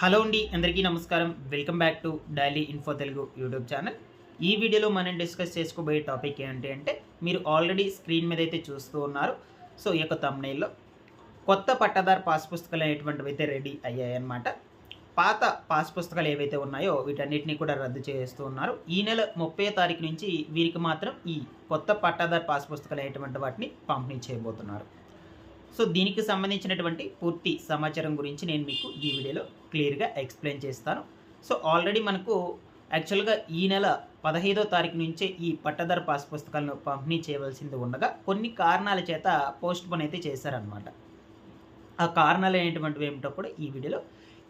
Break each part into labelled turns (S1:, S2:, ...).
S1: Hello అండి అందరికీ నమస్కారం. Welcome back to daily info Telugu YouTube channel. ఈ వీడియోలో మనం డిస్కస్ చేసుకోబోయే టాపిక్ ఏంటి అంటే మీరు ఆల్రెడీ స్క్రీన్ మీద అయితే చూస్తూ ఉన్నారు. సో ఈ యొక్క తమ్నైల్లో కొత్త పట్టాదారు పాస్ పుస్తకాలు అనేటువంటివి అయితే రెడీ అయ్యాయన్నమాట. పాత పాస్ పుస్తకాలు ఏవైతే ఉన్నాయో వీటన్నిటిని కూడా రద్దు చేస్తూ ఉన్నారు. ఈ నెల ముప్పై తారీఖు నుంచి వీరికి మాత్రం ఈ కొత్త పట్టాదారు పాస్ పుస్తకాలు అనేటువంటి వాటిని పంపిణీ చేయబోతున్నారు. సో దీనికి సంబంధించినటువంటి పూర్తి సమాచారం గురించి నేను మీకు ఈ వీడియోలో క్లియర్గా ఎక్స్ప్లెయిన్ చేస్తాను. సో ఆల్రెడీ మనకు యాక్చువల్గా ఈ నెల పదహైదో తారీఖు నుంచే ఈ పట్టదారు పాస్ పుస్తకాలను పంపిణీ చేయవలసింది ఉండగా కొన్ని కారణాల చేత పోస్ట్ పోన్ అయితే చేశారనమాట ఆ కారణాలు అనేటువంటివి ఏమిటో కూడా ఈ వీడియోలో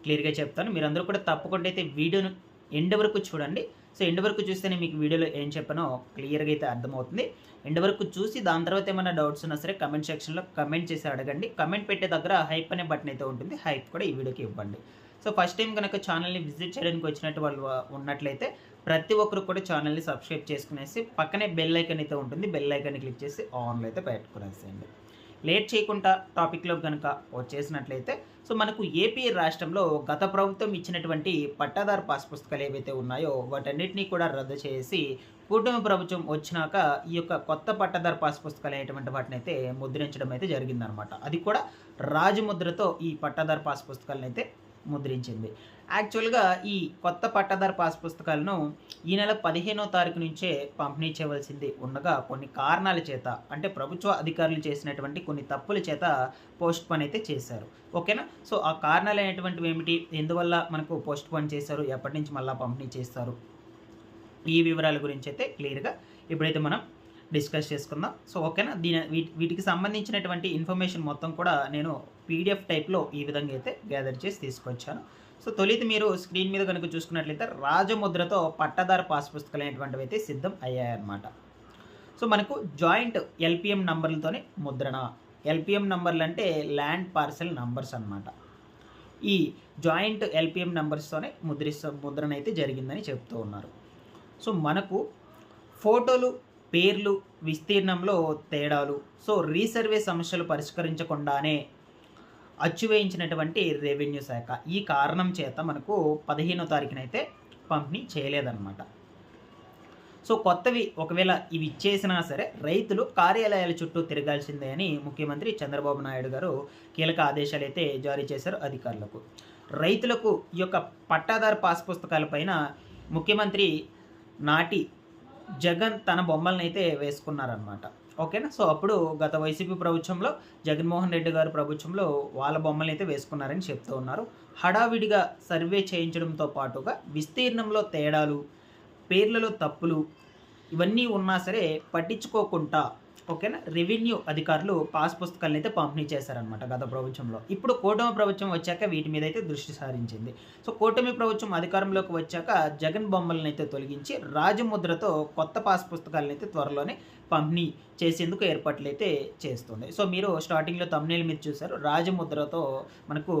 S1: క్లియర్గా చెప్తాను. మీరందరూ కూడా తప్పకుండా అయితే వీడియోను ఎండ్ వరకు చూడండి. సో ఎండ్ వరకు చూస్తేనే మీకు వీడియోలో ఏం చెప్పానో క్లియర్గా అయితే అర్థమవుతుంది. ఎండ్ వరకు చూసి దాని తర్వాత ఏమైనా డౌట్స్ ఉన్నా సరే కమెంట్ సెక్షన్లో కమెంట్ చేసి అడగండి. కమెంట్ పెట్టే దగ్గర హైప్ అనే బటన్ అయితే ఉంటుంది. హైప్ కూడా ఈ వీడియోకి ఇవ్వండి. సో ఫస్ట్ టైం కనుక ఛానల్ని విజిట్ చేయడానికి వచ్చినట్టు వాళ్ళు ఉన్నట్లయితే ప్రతి ఒక్కరు కూడా ఛానల్ని సబ్స్క్రైబ్ చేసుకునేసి పక్కనే బెల్ ఐకన్ అయితే ఉంటుంది. బెల్ ఐకన్ క్లిక్ చేసి ఆన్లో అయితే పెట్టుకునేసేయండి. లేట్ చేయకుండా టాపిక్లో కనుక వచ్చేసినట్లయితే సో మనకు ఏపీ రాష్ట్రంలో గత ప్రభుత్వం ఇచ్చినటువంటి పట్టాదారు పాస్ పుస్తకాలు ఏవైతే ఉన్నాయో వాటన్నిటినీ కూడా రద్దు చేసి కూటమి ప్రభుత్వం వచ్చినాక ఈ యొక్క కొత్త పట్టదారు పాస్ పుస్తకాలు అనేటువంటి వాటిని అయితే ముద్రించడం అయితే జరిగిందనమాట. అది కూడా రాజముద్రతో ఈ పట్టాదారు పాస్ పుస్తకాలను అయితే ముద్రించింది. యాక్చువల్గా ఈ కొత్త పట్టాదారు పాస్ పుస్తకాలను ఈ నెల పదిహేనో తారీఖు నుంచే పంపిణీ చేయవలసింది ఉండగా కొన్ని కారణాల చేత అంటే ప్రభుత్వ అధికారులు చేసినటువంటి కొన్ని తప్పుల చేత పోస్ట్ పోన్ అయితే చేశారు. ఓకేనా? సో ఆ కారణాలు అనేటువంటివి ఏమిటి? ఎందువల్ల మనకు పోస్ట్ పోన్ చేశారు? ఎప్పటి నుంచి మళ్ళీ పంపిణీ చేస్తారు? ఈ వివరాల గురించి అయితే క్లియర్గా ఇప్పుడైతే మనం డిస్కస్ చేసుకుందాం. సో ఓకేనా? దీని వీటి వీటికి సంబంధించినటువంటి ఇన్ఫర్మేషన్ మొత్తం కూడా నేను పీడిఎఫ్ టైప్లో ఈ విధంగా అయితే గ్యాదర్ చేసి తీసుకొచ్చాను. సో తొలిది మీరు స్క్రీన్ మీద కనుక చూసుకున్నట్లయితే రాజముద్రతో పట్టదారు పాస్ పుస్తకాలు అనేటువంటివి అయితే సిద్ధం అయ్యాయన్నమాట. సో మనకు జాయింట్ ఎల్పిఎం నంబర్లతోనే ముద్రణ. ఎల్పిఎం నంబర్లు అంటే ల్యాండ్ పార్సెల్ నంబర్స్ అన్నమాట. ఈ జాయింట్ ఎల్పిఎం నంబర్స్తోనే ముద్రిస్త ముద్రణ అయితే జరిగిందని చెప్తూ ఉన్నారు. సో మనకు ఫోటోలు పేర్లు విస్తీర్ణంలో తేడాలు. సో రీసర్వే సమస్యలు పరిష్కరించకుండానే అచ్చువేయించినటువంటి రెవెన్యూ శాఖ ఈ కారణం చేత మనకు పదిహేనో తారీఖునైతే పంపిణీ చేయలేదన్నమాట. సో కొత్తవి ఒకవేళ ఇవి ఇచ్చేసినా సరే రైతులు కార్యాలయాల చుట్టూ తిరగాల్సిందే అని ముఖ్యమంత్రి చంద్రబాబు నాయుడు గారు కీలక ఆదేశాలు అయితే జారీ చేశారు అధికారులకు. రైతులకు ఈ యొక్క పట్టాదారు పాస్ పుస్తకాలపైన ముఖ్యమంత్రి నాటి జగన్ తన బొమ్మల్ని అయితే వేసుకున్నారనమాట ఓకేనా? సో అప్పుడు గత వైసీపీ ప్రభుత్వంలో జగన్మోహన్ రెడ్డి గారు ప్రభుత్వంలో వాళ్ళ బొమ్మల్ని అయితే వేసుకున్నారని చెప్తూ ఉన్నారు. హడావిడిగా సర్వే చేయించడంతో పాటుగా విస్తీర్ణంలో తేడాలు పేర్లలో తప్పులు ఇవన్నీ ఉన్నా సరే పట్టించుకోకుండా ఓకేనా? రెవెన్యూ అధికారులు పాస్ పుస్తకాలను అయితే పంపిణీ చేశారనమాట గత ప్రభుత్వంలో. ఇప్పుడు కూటమి ప్రభుత్వం వచ్చాక వీటి మీద అయితే దృష్టి సారించింది. సో కూటమి ప్రభుత్వం అధికారంలోకి వచ్చాక జగన్ బొమ్మలను అయితే తొలగించి రాజముద్రతో కొత్త పాస్ పుస్తకాలను అయితే త్వరలోనే పంపిణీ చేసేందుకు ఏర్పాట్లు అయితే చేస్తుంది. సో మీరు స్టార్టింగ్లో తమ్నేలు మీరు చూసారు రాజముద్రతో మనకు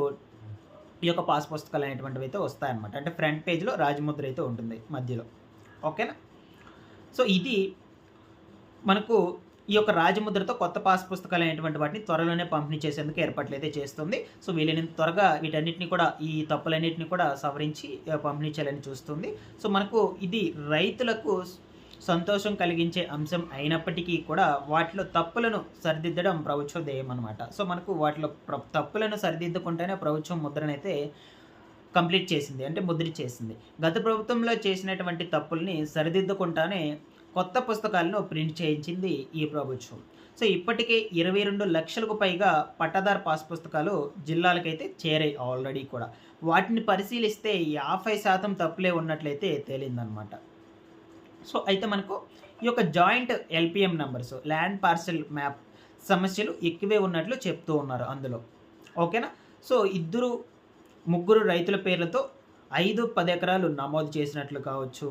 S1: ఈ యొక్క పాస్ పుస్తకాలు అనేటువంటివి అయితే వస్తాయన్నమాట. అంటే ఫ్రంట్ పేజ్లో రాజముద్ర అయితే ఉంటుంది మధ్యలో. ఓకేనా? సో ఇది మనకు ఈ యొక్క రాజముద్రతో కొత్త పాస్ పుస్తకాలు అనేటువంటి వాటిని త్వరలోనే పంపిణీ చేసేందుకు ఏర్పాట్లు అయితే చేస్తుంది. సో వీలైనంత త్వరగా వీటన్నిటిని కూడా ఈ తప్పులన్నింటినీ కూడా సవరించి పంపిణీ చేయాలని చూస్తుంది. సో మనకు ఇది రైతులకు సంతోషం కలిగించే అంశం అయినప్పటికీ కూడా వాటిలో తప్పులను సరిదిద్దడం ప్రభుత్వ ధ్యేయం అనమాట సో మనకు వాటిలో తప్పులను సరిదిద్దుకుంటేనే ప్రభుత్వం ముద్రనైతే కంప్లీట్ చేసింది అంటే ముద్ర చేసింది గత ప్రభుత్వంలో చేసినటువంటి తప్పుల్ని సరిదిద్దుకుంటానే కొత్త పుస్తకాలను ప్రింట్ చేయించింది ఈ ప్రభుత్వం. సో ఇప్పటికే ఇరవై రెండు లక్షలకు పైగా పట్టదారు పాస్ పుస్తకాలు జిల్లాలకైతే చేరాయి ఆల్రెడీ కూడా. వాటిని పరిశీలిస్తే యాభై శాతం తప్పులే ఉన్నట్లయితే తేలిందనమాట సో అయితే మనకు ఈ యొక్క joint LPM numbers land parcel map సమస్యలు ఎక్కువే ఉన్నట్లు చెప్తూ ఉన్నారు అందులో. ఓకేనా? సో ఇద్దరు ముగ్గురు రైతుల పేర్లతో ఐదు పది ఎకరాలు నమోదు చేసినట్లు కావచ్చు.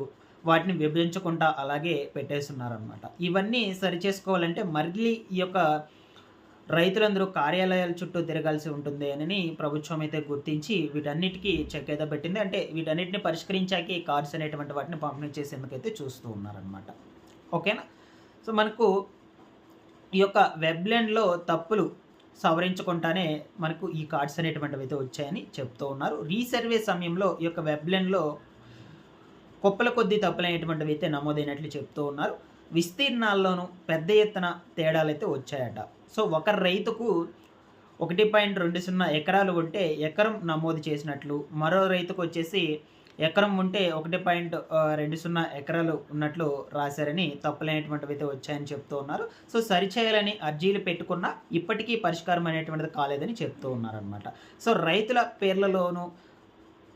S1: వాటిని విభజించకుండా అలాగే పెట్టేస్తున్నారనమాట ఇవన్నీ సరిచేసుకోవాలంటే మళ్ళీ ఈ యొక్క రైతులందరూ కార్యాలయాల చుట్టూ తిరగాల్సి ఉంటుంది అని ప్రభుత్వం అయితే గుర్తించి వీటన్నిటికీ చెక్ అయితే పెట్టింది. అంటే వీటన్నిటిని పరిష్కరించాక ఈ కార్డ్స్ అనేటువంటి వాటిని పంపిణీ చేసేందుకైతే చూస్తూ ఉన్నారనమాట ఓకేనా? సో మనకు ఈ యొక్క వెబ్లెండ్లో తప్పులు సవరించుకుంటానే మనకు ఈ కార్డ్స్ అనేటువంటివి అయితే వచ్చాయని చెప్తూ ఉన్నారు. రీసర్వే సమయంలో ఈ యొక్క వెబ్లైన్లో కుప్పల కొద్దీ తప్పులైనటువంటివి అయితే నమోదైనట్లు చెప్తూ ఉన్నారు. విస్తీర్ణాల్లోనూ పెద్ద ఎత్తున తేడాలు అయితే వచ్చాయట. సో ఒక రైతుకు ఒకటి పాయింట్ రెండు సున్నా ఎకరాలు ఉంటే ఎకరం నమోదు చేసినట్లు మరో రైతుకు వచ్చేసి ఎకరం ఉంటే ఒకటి పాయింట్ రెండు సున్నా ఎకరాలు ఉన్నట్లు రాశారని తప్పులైనటువంటివి అయితే వచ్చాయని చెప్తూ ఉన్నారు. సో సరిచేయాలని అర్జీలు పెట్టుకున్నా ఇప్పటికీ పరిష్కారం అనేటువంటిది కాలేదని చెప్తూ ఉన్నారనమాట సో రైతుల పేర్లలోనూ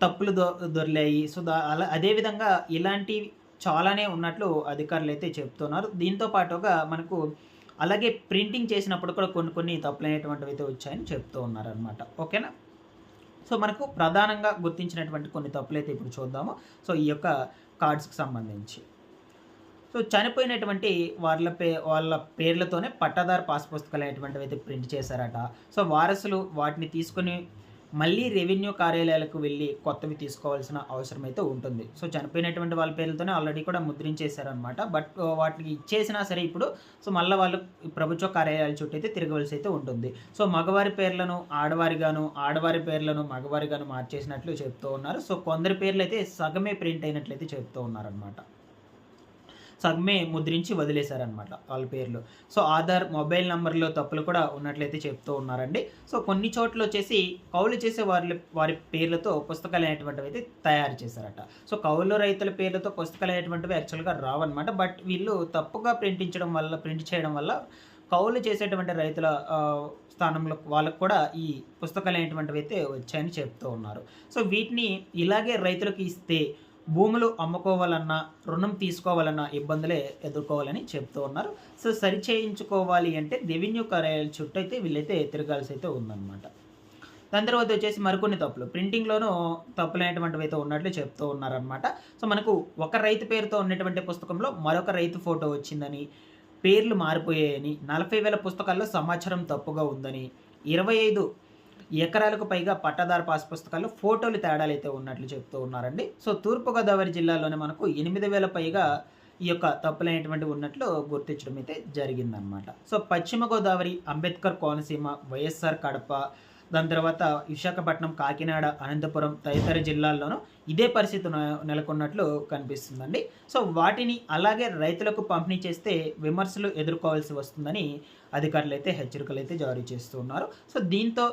S1: తప్పులు దొ దొరిలాయి. సో దా అలా అదేవిధంగా ఇలాంటి చాలానే ఉన్నట్లు అధికారులు అయితే చెప్తున్నారు. దీంతో పాటుగా మనకు అలాగే ప్రింటింగ్ చేసినప్పుడు కూడా కొన్ని కొన్ని తప్పులైనటువంటివి అయితే వచ్చాయని చెప్తూ ఉన్నారనమాట ఓకేనా? సో మనకు ప్రధానంగా గుర్తించినటువంటి కొన్ని తప్పులు అయితే ఇప్పుడు చూద్దాము. సో ఈ యొక్క కార్డ్స్కి సంబంధించి. సో చనిపోయినటువంటి వాళ్ళ పే వాళ్ళ పేర్లతోనే పట్టాదారు పాస్ పుస్తకాలు అనేటువంటివి అయితే ప్రింట్ చేశారట. సో వారసులు వాటిని తీసుకొని మళ్ళీ రెవెన్యూ కార్యాలయాలకు వెళ్ళి కొత్తవి తీసుకోవాల్సిన అవసరం అయితే ఉంటుంది. సో చనిపోయినటువంటి వాళ్ళ పేర్లతోనే ఆల్రెడీ కూడా ముద్రించేశారనమాట బట్ వాటికి ఇచ్చేసినా సరే ఇప్పుడు సో మళ్ళీ వాళ్ళు ప్రభుత్వ కార్యాలయాల చుట్టూ అయితే తిరగవలసి అయితే ఉంటుంది. సో మగవారి పేర్లను ఆడవారిగాను ఆడవారి పేర్లను మగవారిగాను మార్చేసినట్లు చెప్తూ ఉన్నారు. సో కొందరి పేర్లు అయితే సగమే ప్రింట్ అయినట్లయితే చెప్తూ ఉన్నారనమాట సగమే ముద్రించి వదిలేశారనమాట వాళ్ళ పేర్లు. సో ఆధార్ మొబైల్ నెంబర్లో తప్పులు కూడా ఉన్నట్లయితే చెప్తూ ఉన్నారండి. సో కొన్ని చోట్ల వచ్చేసి కౌలు చేసే వారి వారి పేర్లతో పుస్తకాలు అనేటువంటివి అయితే తయారు చేశారట. సో కౌలు రైతుల పేర్లతో పుస్తకాలు అనేటువంటివి యాక్చువల్గా రావన్నమాట. బట్ వీళ్ళు తప్పుగా ప్రింటించడం వల్ల ప్రింట్ చేయడం వల్ల కౌలు చేసేటువంటి రైతుల స్థానంలో వాళ్ళకు కూడా ఈ పుస్తకాలు అనేటువంటివి అయితే వచ్చాయని చెప్తూ ఉన్నారు. సో వీటిని ఇలాగే రైతులకు ఇస్తే భూములు అమ్ముకోవాలన్నా రుణం తీసుకోవాలన్నా ఇబ్బందులే ఎదుర్కోవాలని చెప్తూ ఉన్నారు. సో సరి చేయించుకోవాలి అంటే రెవెన్యూ కార్యాలయాల చుట్టూ అయితే వీళ్ళైతే తిరగాల్సి అయితే ఉందన్నమాట. దాని తర్వాత వచ్చేసి మరికొన్ని తప్పులు. ప్రింటింగ్లోనూ తప్పులైనటువంటివి అయితే ఉన్నట్లు చెప్తూ ఉన్నారనమాట సో మనకు ఒక రైతు పేరుతో ఉన్నటువంటి పుస్తకంలో మరొక రైతు ఫోటో వచ్చిందని పేర్లు మారిపోయాయని నలభై వేల పుస్తకాల్లో సమాచారం తప్పుగా ఉందని ఇరవై ఐదు ఎకరాలకు పైగా పట్టదారు పాస్ పుస్తకాల్లో ఫోటోలు తేడాలు అయితే ఉన్నట్లు చెప్తూ ఉన్నారండి. సో తూర్పుగోదావరి జిల్లాలోనే మనకు ఎనిమిది వేల పైగా ఈ యొక్క తప్పులైనటువంటి ఉన్నట్లు గుర్తించడం అయితే జరిగిందనమాట సో పశ్చిమ గోదావరి అంబేద్కర్ కోనసీమ వైఎస్ఆర్ కడప దాని తర్వాత విశాఖపట్నం కాకినాడ అనంతపురం తదితర జిల్లాల్లోనూ ఇదే పరిస్థితి నెలకొన్నట్లు కనిపిస్తుందండి. సో వాటిని అలాగే రైతులకు పంపిణీ చేస్తే విమర్శలు ఎదుర్కోవాల్సి వస్తుందని అధికారులు అయితే హెచ్చరికలు అయితే జారీ చేస్తున్నారు సో దీంతో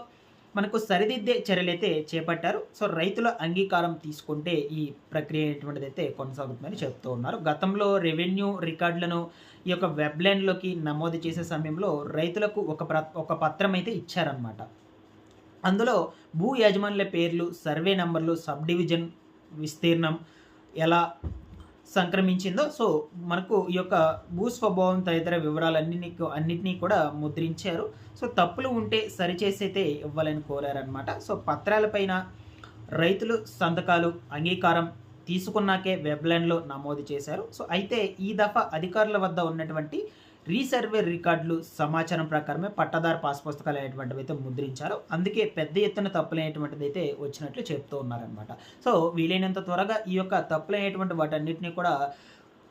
S1: మనకు సరిదిద్దే చర్యలు అయితే చేపట్టారు. సో రైతుల అంగీకారం తీసుకుంటే ఈ ప్రక్రియ అనేటువంటిది అయితే కొనసాగుతుందని చెప్తూ ఉన్నారు. గతంలో రెవెన్యూ రికార్డులను ఈ యొక్క వెబ్లైన్లోకి నమోదు చేసే సమయంలో రైతులకు ఒక ప్ర ఒక పత్రం అయితే ఇచ్చారనమాట అందులో భూ యజమానుల పేర్లు సర్వే నంబర్లు సబ్ డివిజన్ విస్తీర్ణం ఎలా సంక్రమించిందో సో మనకు ఈ యొక్క భూస్వభావం తదితర వివరాలన్నీ అన్నింటినీ కూడా ముద్రించారు. సో తప్పులు ఉంటే సరిచేసైతే ఇవ్వాలని కోరారనమాట సో పత్రాలపైన రైతులు సంతకాలు అంగీకారం తీసుకున్నాకే వెబ్లైన్లో నమోదు చేశారు. సో అయితే ఈ దఫా అధికారుల వద్ద ఉన్నటువంటి రీసర్వే రికార్డులు సమాచారం ప్రకారమే పట్టదారు పాస్ పుస్తకాలు అనేటువంటివి అయితే ముద్రించారు. అందుకే పెద్ద ఎత్తున తప్పులైనటువంటిది అయితే వచ్చినట్లు చెప్తూ ఉన్నారనమాట సో వీలైనంత త్వరగా ఈ యొక్క తప్పులైనటువంటి వాటన్నిటిని కూడా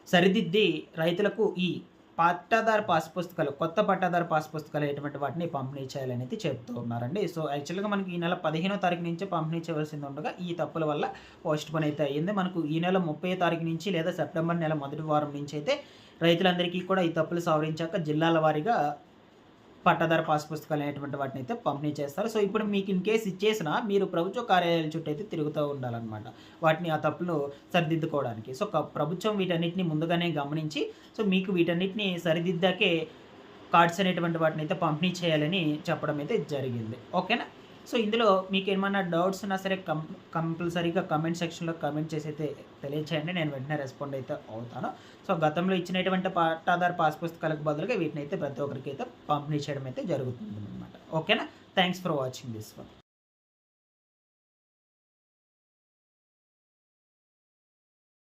S1: సరిదిద్ది రైతులకు ఈ పట్టాదారు పాస్ పుస్తకాలు కొత్త పట్టాదారు పాస్ పుస్తకాలు అనేటువంటి వాటిని పంపిణీ చేయాలనేది చెప్తూ ఉన్నారండి. సో యాక్చువల్గా మనకి ఈ నెల పదిహేనో తారీఖు నుంచి పంపిణీ చేయవలసింది ఉండగా ఈ తప్పుల వల్ల పోస్ట్ పోన్ అయితే అయ్యింది మనకు ఈ నెల ముప్పై తారీఖు నుంచి లేదా సెప్టెంబర్ నెల మొదటి వారం నుంచి అయితే రైతులందరికీ కూడా ఈ తప్పులు సవరించాక జిల్లాల వారీగా పట్టాదారు పాస్ పుస్తకాలు అనేటువంటి వాటిని అయితే పంపిణీ చేస్తారు. సో ఇప్పుడు మీకు ఇన్ కేసు ఇచ్చేసిన మీరు ప్రభుత్వ కార్యాలయాల చుట్టూ అయితే తిరుగుతూ ఉండాలన్నమాట. వాటిని ఆ తప్పులు సరిదిద్దుకోవడానికి. సో ప్రభుత్వం వీటన్నిటిని ముందుగానే గమనించి సో మీకు వీటన్నిటిని సరిదిద్దాకే కార్డ్స్ అనేటువంటి వాటిని అయితే పంపిణీ చేయాలని చెప్పడం అయితే జరిగింది. ఓకేనా? సో ఇందులో మీకు ఏమైనా డౌట్స్ ఉన్నా సరే కం కంపల్సరీగా కమెంట్ సెక్షన్లో కమెంట్ చేసి అయితే తెలియచేయండి. నేను వెంటనే రెస్పాండ్ అయితే అవుతాను. సో గతంలో ఇచ్చినటువంటి పట్టాదారు పాస్ పుస్తకాలకు బదులుగా వీటిని అయితే ప్రతి ఒక్కరికి అయితే పంపిణీ చేయడం అయితే జరుగుతుంది అనమాట ఓకేనా? Thanks for watching this one